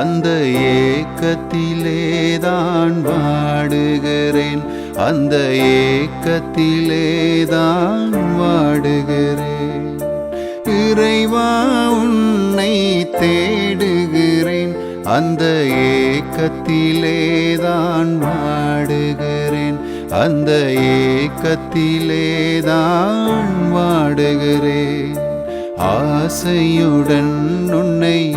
அந்த ஏக்கத்திலேதான் வாடுகிறேன். அந்த ஏக்கத்திலேதான் வாடுகிறேன். இறைவா உன்னை தேடுகிறேன். அந்த ஏக்கத்திலேதான் வாடுகிறேன். அந்த ஏக்கத்திலேதான் வாடுகிறேன். ஆசையுடன் உன்னை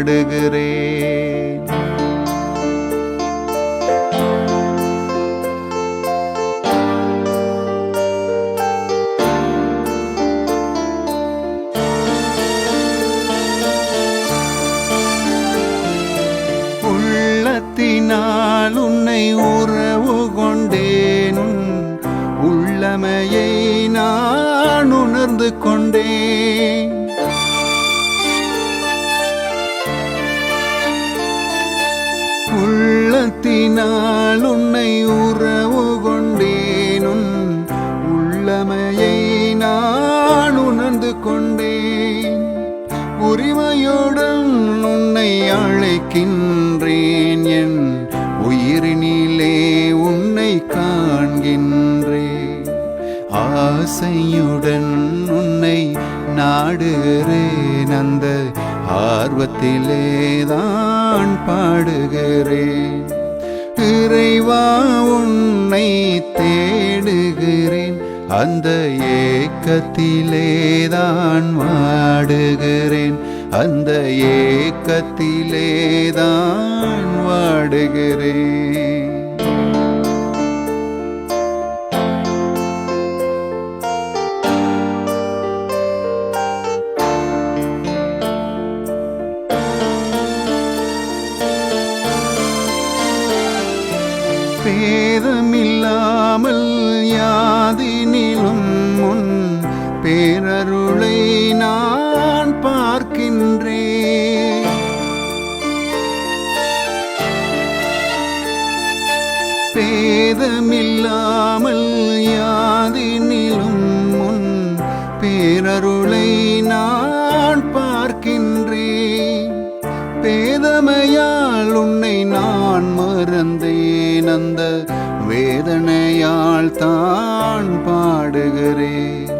பாடுகிறேன். உள்ளத்தினால் உன்னை உறவு கொண்டேன். உள்ளமையை நான் உணர்ந்து கொண்டேன். உரிமையுடன் உன்னை அழைக்கின்றேன். என் உயிரினிலே உன்னை காண்கின்றேன். ஆசையுடன் உன்னை நாடுகிறேன். அந்த ஆர்வத்திலே தான் பாடுகிறேன். இறைவா உன்னை தேடுகிறேன். அந்த ஏக்கத்திலே தான் வாடுகிறேன். அந்த ஏக்கத்திலேதான் வாடுகிறேன். பேதமில்லாமல் யாதினிலும் முன் பேரருளை நான் பார்க்கின்றே பேதமில்லாமல் யாதினிலும் முன் பேரருளை நான் பார்க்கின்றேன். பேதமையால் உன்னை நான் மறந்தேன். அந்த வேதனையால் தான் பாடுகிறேன்.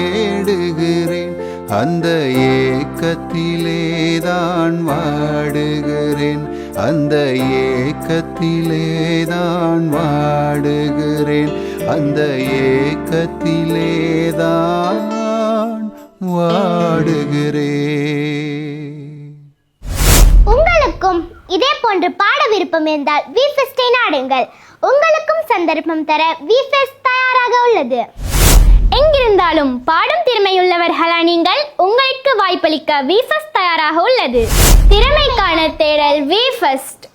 அந்த ஏக்கத்திலேதான் வாடுகிறேன். அந்த ஏக்கத்திலேதான் வாடுகிறேன். அந்த ஏக்கத்திலேதான் வாடுகிறேன். உங்களுக்கும் இதே போன்று பாட விருப்பம் இருந்தால் விஃபெஸ்டை நாடுங்கள். உங்களுக்கும் சந்தர்ப்பம் தர விஃபெஸ்ட் தயாராக உள்ளது. இருந்தாலும் பாடும் திறமையுள்ளவர்களா நீங்கள்? உங்களுக்கு வாய்ப்பளிக்க விஃபெஸ்ட் தயாராக உள்ளது. திறமைக்கான தேடல் விஃபஸ்ட்